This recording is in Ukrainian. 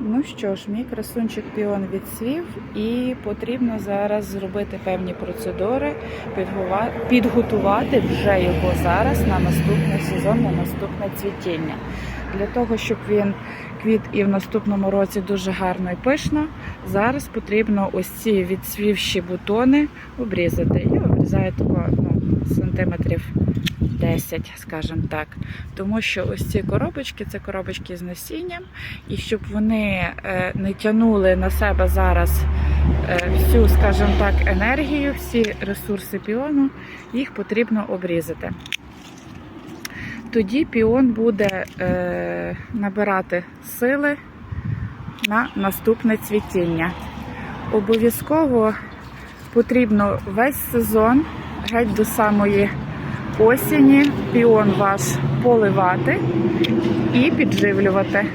Ну що ж, мій красунчик піон відсвів, і потрібно зараз зробити певні процедури, підготувати вже його зараз на наступний сезон, на наступне цвітіння. Для того, щоб він квіт і в наступному році дуже гарно і пишно, зараз потрібно ось ці відсвівші бутони обрізати. Я обрізаю тако ну, сантиметрів 10, скажімо так. Тому що ось ці коробочки це коробочки з насінням, і щоб вони е, не тягнули на себе зараз е, всю, скажімо так, енергію, всі ресурси піону, їх потрібно обрізати. Тоді піон буде е, набирати сили на наступне цвітіння. Обов'язково потрібно весь сезон, геть до самої осені, піон ваш поливати і підживлювати.